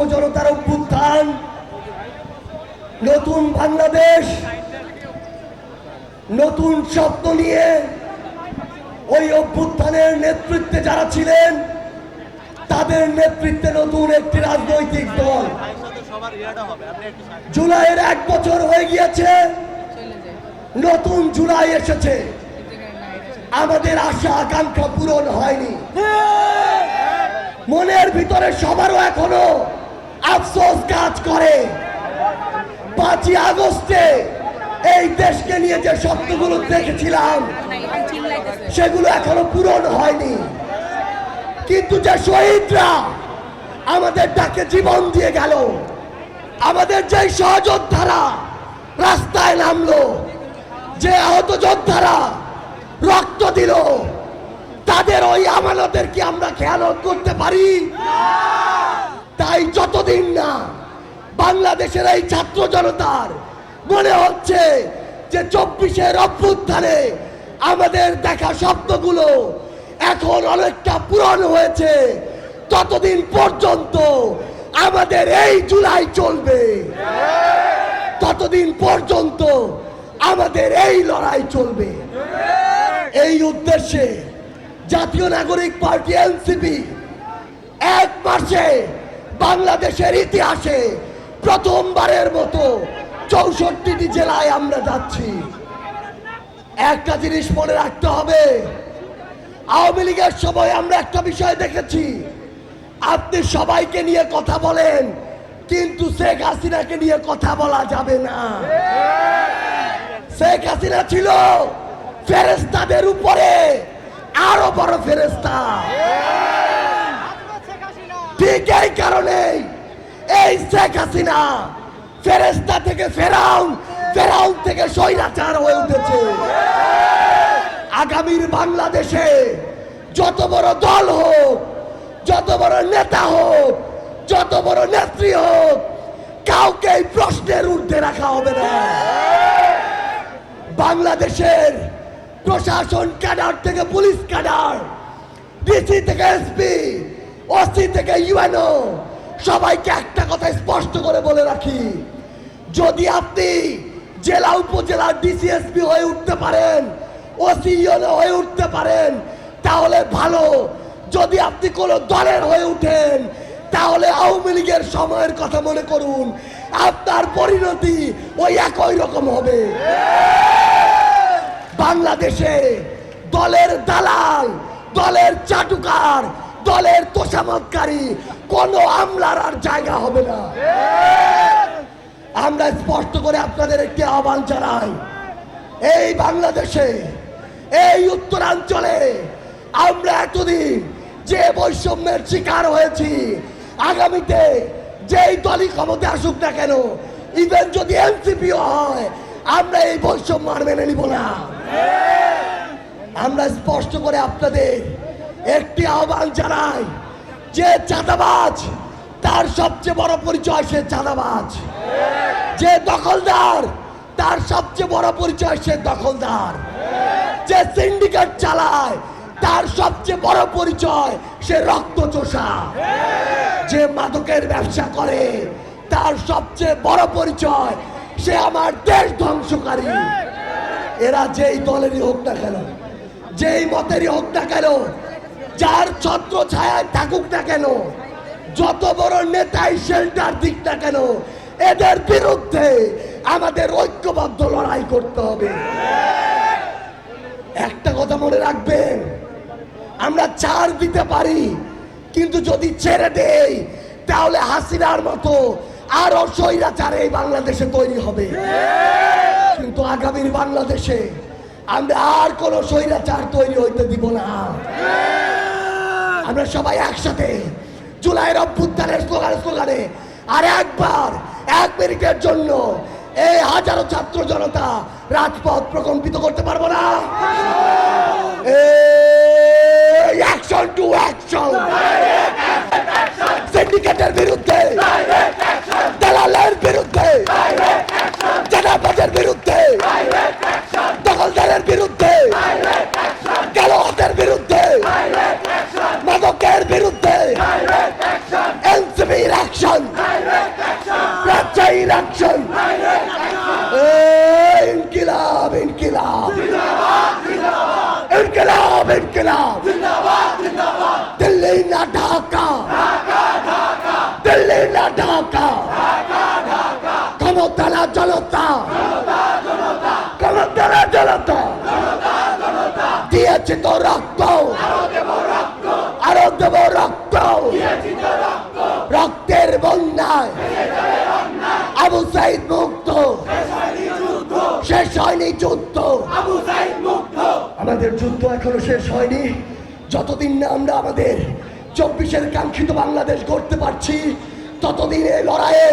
জনতার অভ্যুত্থান, নতুন বাংলাদেশ, নতুন স্বপ্ন নিয়ে ওই অভ্যুত্থানের নেতৃত্বে যারা ছিলেন, তাদের নেতৃত্বে নতুন একটি রাজনৈতিক দল। জুলাইয়ের এক বছর হয়ে গিয়েছে, নতুন জুলাই এসেছে। আমাদের আশা, আকাঙ্ক্ষা পূরণ হয়নি। মনের ভিতরে সবারও এখনও আফসোস কাজ করে। পাঁচই আগস্টে এই দেশকে নিয়ে যে স্বপ্নগুলো দেখেছিলাম, সেগুলো এখনও পূরণ হয়নি। কিন্তু যে শহীদরা আমাদের ডাকে জীবন দিয়ে গেল, আমাদের যে সহযোদ্ধারা রাস্তায় নামলো, যে আহত যোদ্ধারা রক্ত দিল, তাদের ওই আমানতের কি আমরা খেয়াল করতে পারি? তাই যতদিন না বাংলাদেশের এই ছাত্র জনতার মনে হচ্ছে যে চব্বিশের অভ্যুত্থানে আমাদের দেখা স্বপ্নগুলো এখন অনেকটা পূরণ হয়েছে, ততদিন পর্যন্ত আমাদের এই জুলাই চলবে। ততদিন পর্যন্ত আমাদের এই লড়াই চলবে। এই উদ্দেশ্যে জাতীয় নাগরিক পার্টি এনসিপি এক মাসে বাংলাদেশের ইতিহাসে প্রথমবারের মতো চৌষট্টিটি জেলায় আমরা যাচ্ছি। একটা জিনিস মনে রাখতে হবে, আওয়ামী লীগের সময় আমরা একটা বিষয় দেখেছি। আপনি সবাইকে নিয়ে কথা বলেন, কিন্তু শেখ হাসিনাকে নিয়ে কথা বলা যাবে না। শেখ হাসিনা ছিল ফেরেস্তাদের উপরে আরও বড় ফেরেস্তা ঠিক এই কারণে এই শেখ হাসিনা ফেরেস্তা থেকে ফেরাউন ফেরাউন থেকে স্বৈরাচার হয়ে উঠেছে। আগামীর বাংলাদেশে যত বড় দল হোক, যত বড় নেতা হোক, যত বড় নেত্রী হোক কাউকে এই প্রশ্নের ঊর্ধ্বে রাখা হবে না। বাংলাদেশের প্রশাসন ক্যাডার থেকে পুলিশ ক্যাডার, ডিসি থেকে এসপি ওসি থেকে ইউএনও সবাইকে একটা কথা স্পষ্ট করে বলে রাখি। যদি আপনি জেলা উপজেলার ডিসিএসপি হয়ে উঠতে পারেন ওসি ইউএনও হয়ে উঠতে পারেন, তাহলে ভালো। যদি আপনি কোনো দলের হয়ে উঠেন, তাহলে আওয়ামী লীগের সময়ের কথা মনে করুন। আপনার পরিণতি ওই একই রকম হবে। বাংলাদেশে দলের দালাল, দলের চাটুকার দলের তোষামতকারী, কোন আমলার আর জায়গা হবে না। আমরা স্পষ্ট করে আপনাদের একটি আহ্বান জানাই, এই বাংলাদেশে, এই উত্তরাঞ্চলে আমরা এতদিন যে বৈষম্যের শিকার হয়েছি, আগামীতে যেই দলই ক্ষমতা আসুক না কেন ইভেন যদি এনসিপিও হয়, আমরা এই বৈষম্য আর মেনে নিব না। আমরা স্পষ্ট করে আপনাদের একটি আহ্বান জানাই, যে চাঁদাবাজ, তার সবচেয়ে বড় পরিচয় সে চাঁদাবাজ। যে দখলদার, তার সবচেয়ে বড় পরিচয় সে দখলদার। যে সিন্ডিকেট চালায়, তার সবচেয়ে বড় পরিচয় সে রক্ত চোষা যে মাদকের ব্যবসা করে, তার সবচেয়ে বড় পরিচয় সে আমার দেশ ধ্বংসকারী। এরা যেই দলেরই হোক না কেন, যেই মতেরই হোক না কেন যার ছত্র ছায়ায় থাকুক না কেন, যত বড় নেতাই শেল্টার দিক না কেন, এদের বিরুদ্ধে আমাদের ঐক্যবদ্ধ লড়াই করতে হবে। একটা কথা মনে রাখবেন, আমরা চার দিতে পারি, কিন্তু যদি ছেড়ে দেই, তাহলে হাসিনার মতো আর স্বৈরাচার এই বাংলাদেশে তৈরি হবে। কিন্তু আগামীর বাংলাদেশে আমরা আর কোন স্বৈরাচার তৈরি হইতে দিব না। আমরা সবাই একসাথে জুলাইয়ের অভ্যুত্থানের স্লোগান, স্লোগানে আর একবার, এক মিনিটের জন্য এই হাজারো ছাত্র জনতা রাজপথ প্রকম্পিত করতে পারব না। মাদকের বিরুদ্ধে এনসিপির অ্যাকশন রাজশাহীর অ্যাকশন ইনকিলাব ইনকিলাব ইনকিলাব ইনকিলাব দিল্লি না ঢাকা দিল্লি না ঢাকা ক্ষমতা না জনতা ক্ষমতা না জনতা দিয়েছি তো রক্ত আরও দেব রক্ত রক্তের বন্যায় আবু সাইদ মুক্ত শেষ হয়নি যুদ্ধ। আমাদের যুদ্ধ এখনও শেষ হয়নি। যতদিন না আমরা আমাদের চব্বিশের কাঙ্ক্ষিত বাংলাদেশ গড়তে পারছি ততদিন এই লড়াইয়ে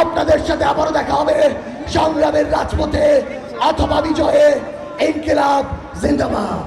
আপনাদের সাথে আবারও দেখা হবে সংগ্রামের রাজপথে অথবা বিজয়ে। ইনকিলাব জিন্দাবাদ।